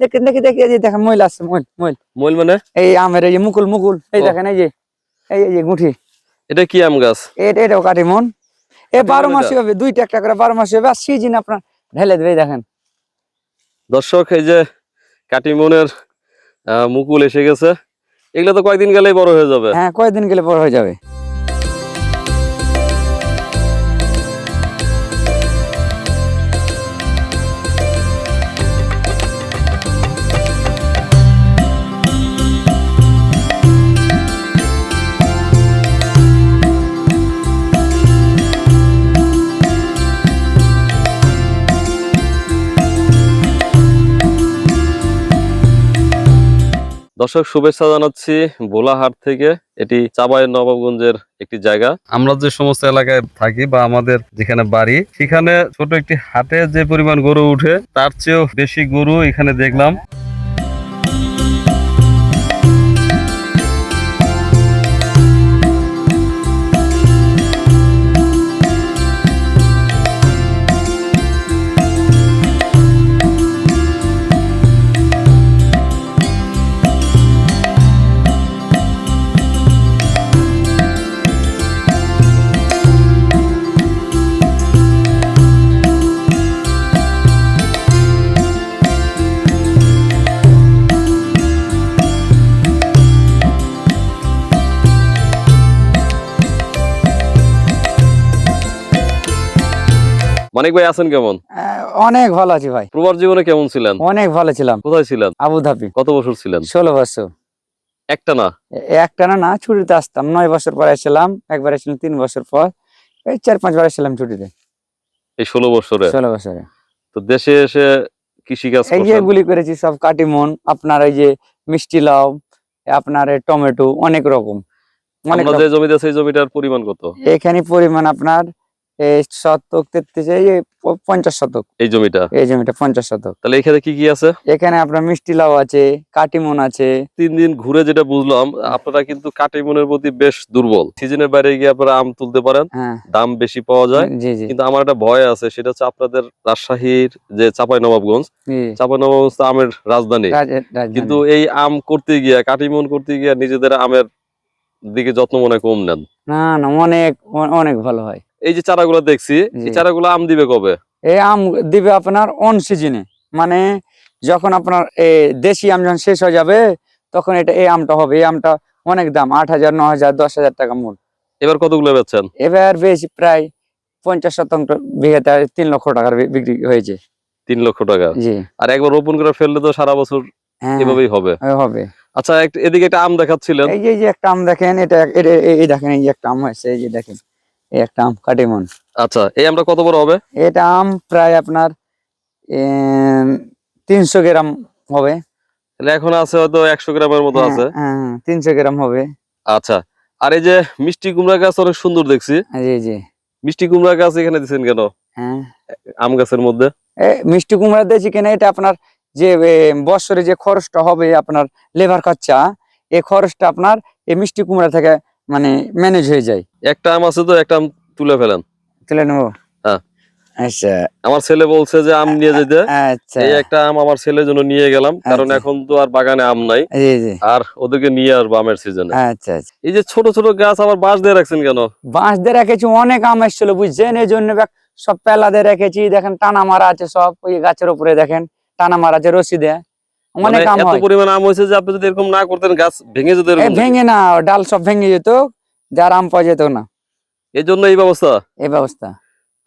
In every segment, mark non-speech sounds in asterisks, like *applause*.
দেখেন দেখি দেখি এই দেখেন মহিলা আছে মহিল মহিল। মইল মানে? এই আমের এই মুকুল মুকুল। এই দেখেন এই যে এই এই গুঠি। এটা কি আম গাছ? এটা এটাও কাটিমন এ বারো কাটিমন মাসে হবে দুইটা একটা করে বারো মাসে হবে আর সিজন আপনার ঢেলে দেবে এই দেখেন। দর্শক এই যে কাটিমনের মুকুল এসে গেছে। এগুলো তো কয়েকদিন গেলেই বড় হয়ে যাবে? হ্যাঁ কয়েকদিন গেলে বড় হয়ে যাবে? দর্শক, শুভেচ্ছা জানাচ্ছি বোলাহাট থেকে। এটি চাবাই নবাবগঞ্জের একটি জায়গা। আমরা যে সমস্ত এলাকায় থাকি বা আমাদের যেখানে বাড়ি, সেখানে ছোট একটি হাটে যে পরিমাণ গরু উঠে, তার চেয়েও বেশি গরু এখানে দেখলাম। মানিক ভাই আছেন কেমন? অনেক ভালো আছি ভাই। প্রবার জীবনে কেমন ছিলেন? অনেক ভালো ছিলাম। কোথায় ছিলেন? আবু ধাবি কত বছর ছিলেন? ষোলো বছর। একটা না? একটা না না ছুটিতে আসতাম। নয় বছর পর আসছিলাম একবার আসছিলাম তিন বছর পর। এই চার পাঁচ বার আসছিলাম ছুটিতে। এই ষোলো বছরে? ষোলো বছরে। তো দেশে এসে কৃষি কাজ এই যে এগুলি করেছি সব কাটিমন আপনার এই যে মিষ্টি লাউ আপনার টমেটো অনেক রকম। অনেক যে জমিতে সেই জমিটার পরিমাণ কত? এখানে পরিমাণ আপনার শতক তেত্রিশ এই পঞ্চাশ শতক। এই জমিটা? এই জমিটা পঞ্চাশ শতক। তাহলে এখানে কি কি আছে? এখানে আপনার মিষ্টি লাউ আছে কাটিমন আছে। তিন দিন ঘুরে যেটা বুঝলাম আপনারা কিন্তু কাটিমনের প্রতি বেশ দুর্বল। সিজনের বাইরে গিয়ে আপনারা আম তুলতে পারেন হ্যাঁ। দাম বেশি পাওয়া যায়। কিন্তু আমার একটা ভয় আছে সেটা হচ্ছে আপনাদের রাজশাহীর যে চাপাই নবাবগঞ্জ চাপাই নবাবগঞ্জ তো আমের রাজধানী। কিন্তু এই আম করতে গিয়ে কাটিমন করতে গিয়ে নিজেদের আমের দিকে যত্ন মনে কম নেন। না না অনেক অনেক ভালো হয়। এই যে চারাগুলো দেখছি এই। চারাগুলো আম দিবে কবে? এই আম দিবে আপনার অন সিজনে মানে যখন আপনার এই দেশি আম যখন শেষ হয়ে যাবে তখন এটা এই আমটা হবে। এই আমটা অনেক দাম আট হাজার ন হাজার দশ হাজার টাকা মূল। এবার কতগুলো বেচছেন? এবার বেশি প্রায় পঞ্চাশ শতাংশ বিঘাতে তিন লক্ষ টাকার বিক্রি হয়েছে। তিন লক্ষ টাকা। জি। আর একবার রোপণ করে ফেললে তো সারা বছর হ্যাঁ। এভাবেই হবে। হবে। আচ্ছা এদিকে একটা আম দেখাচ্ছিলেন। এই যে একটা আম দেখেন এটা এই দেখেন এই যে একটা আম হয়েছে এই যে দেখেন। এই একটা আম কাটিমন আচ্ছা এই আমটা কত বড় হবে? এটা আম প্রায় আপনার তিনশো গ্রাম হবে। তাহলে এখন আছে হয়তো একশো গ্রামের মতো আছে। হ্যাঁ তিনশো গ্রাম হবে। আচ্ছা আর এই যে মিষ্টি কুমড়া গাছ অনেক সুন্দর দেখছি। জি জি। মিষ্টি কুমড়া গাছ এখানে দিচ্ছেন কেন? হ্যাঁ। আম গাছের মধ্যে? মিষ্টি কুমড়া দিয়েছি কিনা? এটা আপনার যে বছরে যে খরচটা হবে আপনার লেবার খরচা এই খরচটা আপনার এই মিষ্টি কুমড়া থেকে মানে ম্যানেজ হয়ে যায়। একটা আম আছে তো একটা আম তুলে ফেলেন। তুলে নেব? হ্যাঁ। আচ্ছা। আমার ছেলে বলছে যে আম নিয়ে যেতে। আচ্ছা। এই একটা আম আমার ছেলের জন্য নিয়ে গেলাম কারণ আচ্ছা। এখন তো আর বাগানে আম নাই। আর ওদেরকে নিয়ে আসব আমের সিজনে আচ্ছা এই যে ছোট ছোট গাছ আবার বাঁশ দিয়ে রাখছেন কেন? বাঁশ দিয়ে রেখেছি অনেক আম এসেছিল বুঝছেন? এই জন্য সব পেলা দিয়ে রেখেছি দেখেন টানা মারা আছে সব ওই গাছের উপরে দেখেন টানা মারা আছে রশি দিয়ে। অনেক আম এত পরিমাণ আম হয়েছে যে আপনি যদি এরকম না করতেন গাছ ভেঙে যেত ভেঙে না ডাল সব ভেঙে যেত যার আম পাওয়া যেত না। এই জন্য এই ব্যবস্থা? এই ব্যবস্থা।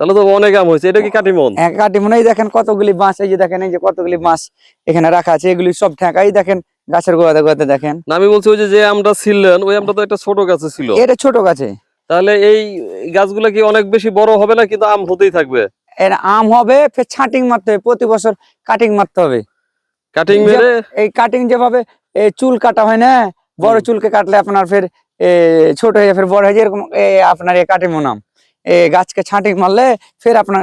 তাহলে তো অনেক আম হয়েছে এটা কি কাটিমন? কাটি মনে দেখেন কতগুলি বাঁশ এই যে দেখেন এই যে কতগুলি বাঁশ এখানে রাখা আছে এগুলি সব ঠেকাই দেখেন গাছের গোড়াতে গোড়াতে দেখেন। আমি বলছি ওই যে যে আমটা ছিলেন ওই আমটা তো একটা ছোট গাছে ছিল। এটা ছোট গাছে। তাহলে এই গাছগুলো কি অনেক বেশি বড় হবে না কিন্তু আম হতেই থাকবে? এর আম হবে ফের ছাটিং মারতে হবে প্রতি বছর কাটিং মারতে হবে। কাটিং মেরে? এই কাটিং যেভাবে চুল কাটা হয় না বড় চুলকে কাটলে আপনার ফের ছোট হয়ে ফের বড় হয়ে যায় এরকম আপনার নাম গাছকে ছাঁটিং মারলে ফের আপনার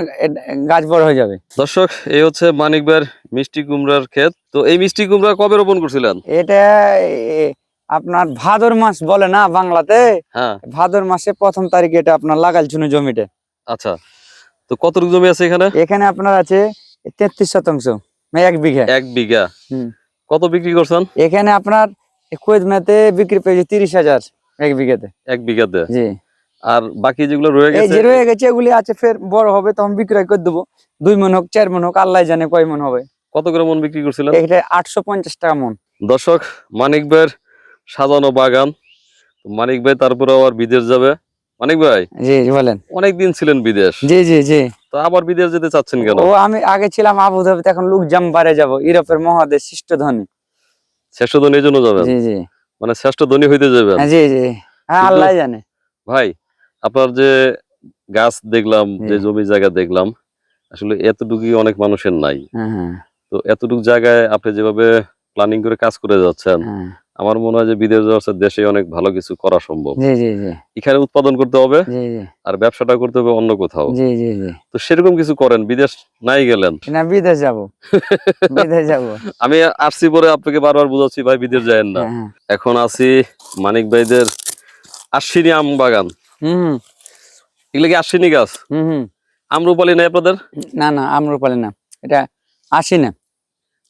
গাছ বড় হয়ে যাবে। দর্শক এই হচ্ছে মানিকবার মিষ্টি কুমড়ার ক্ষেত। তো এই মিষ্টি কুমড়া কবে রোপণ করছিলেন? এটা আপনার ভাদর মাস বলে না বাংলাতে? হ্যাঁ। ভাদর মাসে প্রথম তারিখে এটা আপনার লাগাইছিল জমিতে। আচ্ছা। তো কতটুকু জমি আছে এখানে? এখানে আপনার আছে তেত্রিশ শতাংশ। এক বিঘা। এক বিঘা। কত বিক্রি করছেন? এখানে আপনার কুয়েত মেতে বিক্রি পেয়েছে তিরিশ হাজার এক বিঘাতে। এক বিঘাতে। জি। আর বাকি যেগুলো রয়ে গেছে যে রয়ে গেছে এগুলি আছে ফের বড় হবে তখন বিক্রয় করে দেবো। দুই মন হোক চার মন হোক আল্লাহ জানে কয় মন হবে। কত করে মন বিক্রি করছিলেন? এটা আটশো পঞ্চাশ টাকা মন। দর্শক মানিক ভাইয়ের সাজানো বাগান। মানিক ভাই তারপরে আবার বিদেশ যাবে। মানিক ভাই জি বলেন। অনেক দিন ছিলেন বিদেশ। জি জি জি। তো আবার বিদেশ যেতে চাচ্ছেন কেন? ও আমি আগে ছিলাম আবুধাবিতে এখন লুক জাম্বারে যাব ইউরোপের মহাদেশ শ্রেষ্ঠ ধনী। শ্রেষ্ঠ ধনীর জন্য যাবেন? জি জি। মানে শ্রেষ্ঠ ধনী হইতে যাবেন? হ্যাঁ, জি জি। হ্যাঁ আল্লাহ জানে। ভাই আপনার যে গাছ দেখলাম যে জমি জায়গা দেখলাম আসলে এতটুকুই অনেক মানুষের নাই। হ্যাঁ হ্যাঁ। তো এতটুকু জায়গায় আপনি যেভাবে প্ল্যানিং করে কাজ করে যাচ্ছেন। আমার মনে হয় যে বিদেশ যাওয়ার দেশে অনেক ভালো কিছু করা সম্ভব। এখানে উৎপাদন করতে হবে আর ব্যবসাটা করতে হবে অন্য কোথাও। তো সেরকম কিছু করেন বিদেশ নাই গেলেন। না বিদেশ যাব। বিদেশ যাব। *laughs* আমি আসছি পরে আপনাকে বারবার বুঝাচ্ছি ভাই বিদেশ যায়েন না। হ্যাঁ হ্যাঁ। এখন আছি মানিক ভাইদের আশ্বিনী আম বাগান। হুম এগুলো কি আশ্বিনী গাছ? হুম হুম। আমরুপালি নাই আপনাদের? না না আমরুপালি না। এটা আসি না।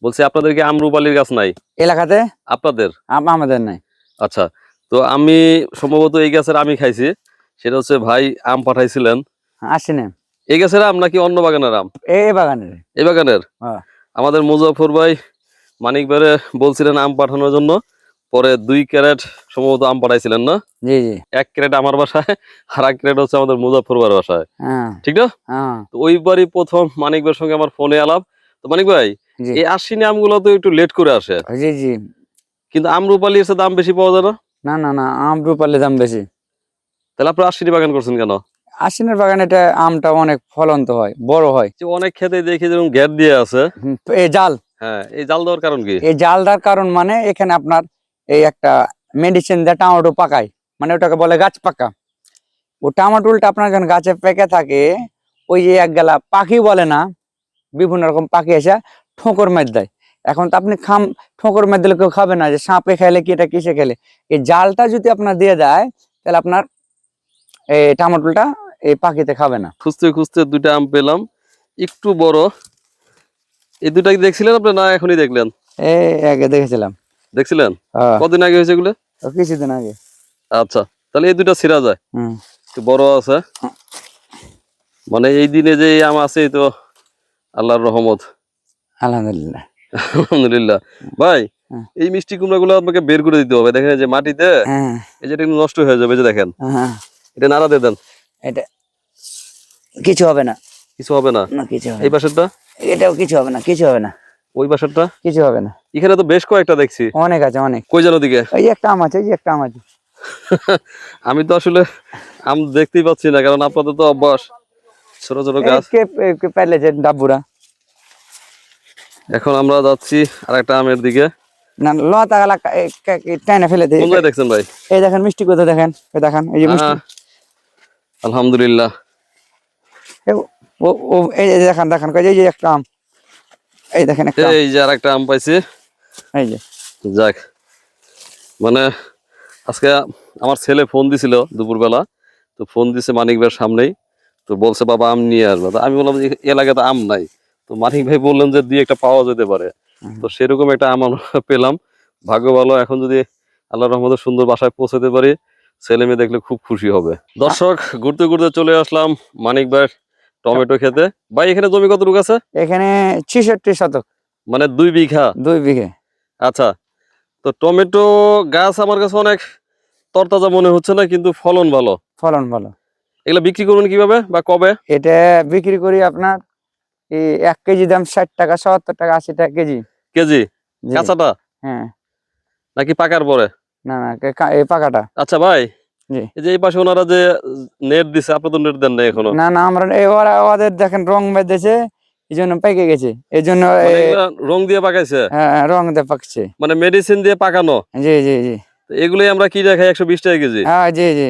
বলছি আপনাদের কি আমরুপালির গাছ নাই? এলাকাতে? আপনাদের? আমাদের নাই। আচ্ছা তো আমি সম্ভবত এই গাছের আমি খাইছি সেটা হচ্ছে ভাই আম পাঠাইছিলেন। আসি না। এই গাছের আম নাকি অন্য বাগানের আম? এই বাগানের। এই বাগানের? হ্যাঁ। আমাদের মুজাফর ভাই মানিক ভাইরে বলছিলেন আম পাঠানোর জন্য পরে দুই ক্যারেট সম্ভবত আম পাঠাইছিলেন না? জি জি। এক ক্যারেট আমার বাসায় আর এক ক্যারেট হচ্ছে আমাদের মুজাফর ভাইয়ের বাসায়। হ্যাঁ। ঠিক না? হ্যাঁ। তো ওইবারই প্রথম মানিক ভাইয়ের সঙ্গে আমার ফোনে আলাপ। তো মানিক ভাই এই আশ্বিনী আমগুলো তো একটু লেট করে আসে। জি জি। কিন্তু আমরুপালির সাথে দাম বেশি পাওয়া যায় না? না না না আমরুপালি দাম বেশি। তাহলে আপনার আশ্বিনী বাগান করছেন কেন? আশ্বিনের বাগানে এটা আমটা অনেক ফলন্ত হয় বড় হয়। অনেক খেতে দেখি যেরকম গ্যাপ দিয়ে আছে। এই জাল। হ্যাঁ এই জাল দেওয়ার কারণ কি? এই জালটার কারণ মানে এখানে আপনার এই একটা মেডিসিন দিয়ে টমেটো পাকায়। মানে ওটাকে বলে গাছ পাকা। ও টমেটোলটা আপনার যখন গাছে পেকে থাকে ওই যে এক গেলা পাখি বলে না বিভিন্ন রকম পাখি এসে ঠোকর মেদ দেয়। এখন তো আপনি খাম ঠোকর মেদ দিলে কেউ খাবে না যে সাপে খেলে কি এটা কিসে খেলে? এই জালটা যদি আপনার দিয়ে দেয় তাহলে আপনার এই টমেটোলটা এই পাখিতে খাবে না। খুঁজতে খুঁজতে দুইটা আম পেলাম। একটু বড়। এই দুইটা কি দেখছিলেন আপনি না এখনই দেখলেন? এই আগে দেখেছিলাম। দেখছিলেন? হ্যাঁ, কদিন আগে হয়েছে এগুলো? কিছুদিন আগে। আচ্ছা তাহলে এই দুইটা ছিঁড়া যায়। হুম। একটু বড় আছে। মানে এই দিনে যে আম আছে তো আল্লাহর রহমত। আলহামদুলিল্লাহ। আলহামদুলিল্লাহ। ভাই হ্যাঁ। এই মিষ্টি কুমড়া গুলো আপনাকে বের করে দিতে হবে। দেখেন যে মাটিতে হ্যাঁ। এই যে নষ্ট হয়ে যাবে যে দেখেন। এটা নাড়া দিয়ে দেন। এটা কিছু হবে না। কিছু হবে না? না কিছু হবে এই পাশেরটা? এটাও কিছু হবে না কিছু হবে না। ওই পাশেরটা? কিছু হবে না। এখানে তো বেশ কয়েকটা দেখছি। অনেক আছে অনেক। কই যেন দিকে এই একটা আম আছে এই একটা আম আছে। *laughs* আমি তো আসলে আম দেখতেই পাচ্ছি না কারণ আপনাদের তো অভ্যাস। ছোট ছোট গাছ। কে পাইলেছে ডাব্বুরা এখন আমরা যাচ্ছি আর একটা আমের দিকে। না লতা গালা টাইনা ফেলে কোন জায়গায় দেখছেন ভাই? এই দেখেন মিষ্টি কোথা দেখেন এই দেখেন এই যে মিষ্টি। আলহামদুলিল্লাহ। ও ও এই যে দেখেন দেখেন এই যে একটা আম। এই দেখেন একটা এই যে আর একটা আম পাইছি। এই যে। যাক মানে আজকে আমার ছেলে ফোন দিছিল দুপুরবেলা তো ফোন দিছে মানিক ভাইয়ের সামনেই তো বলছে বাবা আম নিয়ে আসবে। আমি বললাম এলাকাতে আম নাই। তো মানিক ভাই বললেন যে দুই একটা পাওয়া যেতে পারে। তো সেরকম একটা আম আমরা পেলাম। ভাগ্য ভালো এখন যদি আল্লাহ রহমতে সুন্দর বাসায় পৌঁছাতে পারি ছেলে মেয়ে দেখলে খুব খুশি হবে। দর্শক ঘুরতে ঘুরতে চলে আসলাম মানিক ভাইয়ের টমেটো খেতে। ভাই এখানে জমি কতটুকু আছে? এখানে ছিষট্টি শতক। মানে দুই বিঘা? দুই বিঘে। আচ্ছা তো টমেটো গাছ আমার কাছে অনেক তরতাজা মনে হচ্ছে না কিন্তু ফলন ভালো। ফলন ভালো। এগুলো বিক্রি করবেন কীভাবে বা কবে? এটা বিক্রি করি আপনার এক কেজি দাম ষাট টাকা সত্তর টাকা আশি টাকা কেজি। কেজি? কাঁচাটা? হ্যাঁ। নাকি পাকার পরে? না না এই পাকাটা। আচ্ছা ভাই। এই যে এই পাশে ওনারা যে নেট দিছে আপনি তো নেট দেন না এখনও। না না আমরা ওরা ওদের দেখেন রং বেঁধেছে এই জন্য পেকে গেছে। এই জন্য মানে রং দিয়ে পাকাইছে? হ্যাঁ, রং দিয়ে পাকছে। মানে মেডিসিন দিয়ে পাকানো? জি জি জি। এগুলোই আমরা কি দেখাই একশো বিশ টাকা কেজি? হ্যাঁ জি জি।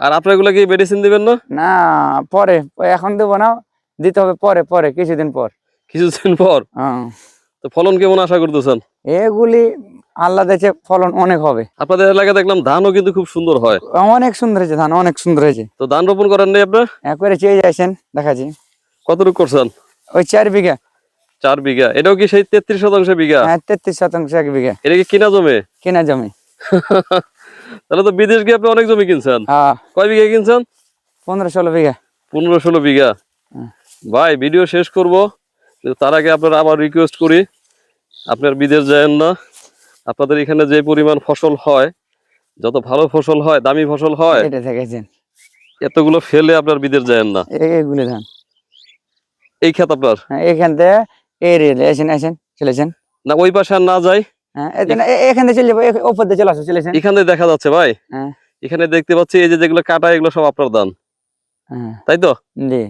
আর আপনার এগুলো কি মেডিসিন দিবেন না? না পরে এখন দেবো না। দিতে হবে পরে পরে কিছুদিন পর। কিছুদিন পর? হ্যাঁ। তো ফলন কেমন আশা করতেছেন? এগুলি আল্লাহ দেশে ফলন অনেক হবে। আপনাদের এলাকায় দেখলাম ধানও কিন্তু খুব সুন্দর হয়। অনেক সুন্দর হয়েছে ধান অনেক সুন্দর হয়েছে। তো ধান রোপণ করেন নাই আপনি? একবারে চেয়ে যাইছেন দেখাচ্ছি। কতটুকু করছেন? ওই চার বিঘা। চার বিঘা। এটাও কি সেই তেত্রিশ শতাংশ বিঘা? হ্যাঁ তেত্রিশ শতাংশ এক বিঘা। এটা কি কিনা জমি? কেনা জমি। *laughs* তাহলে তো বিদেশ গিয়ে আপনি অনেক জমি কিনছেন। হ্যাঁ। কয় বিঘা কিনছেন? পনেরো ষোলো বিঘা। পনেরো ষোলো বিঘা। হুম। ভাই ভিডিও শেষ করব। তার আগে আপনারা আবার রিকোয়েস্ট করি। আপনার বিদেশ যায়েন না। আপনাদের এখানে যে পরিমাণ ফসল হয় যত ভালো ফসল হয় দামি ফসল হয় এতগুলো ফেলে আপনার বিদেশ যায়েন না। এইগুলি ধান এই ক্ষেত আপনার? হ্যাঁ এখান থেকে এই রে এসেন এসেন চলেছেন না ওই পাশে আর না যাই। হ্যাঁ এখানে- থেকে চলে যাব ওপর দিয়ে চলে আসো চলেছেন এখানে দেখা যাচ্ছে ভাই। হ্যাঁ। এখানে দেখতে পাচ্ছি এই যে যেগুলো কাটা এগুলো সব আপনার দান হ্যাঁ। তাই তো? জি।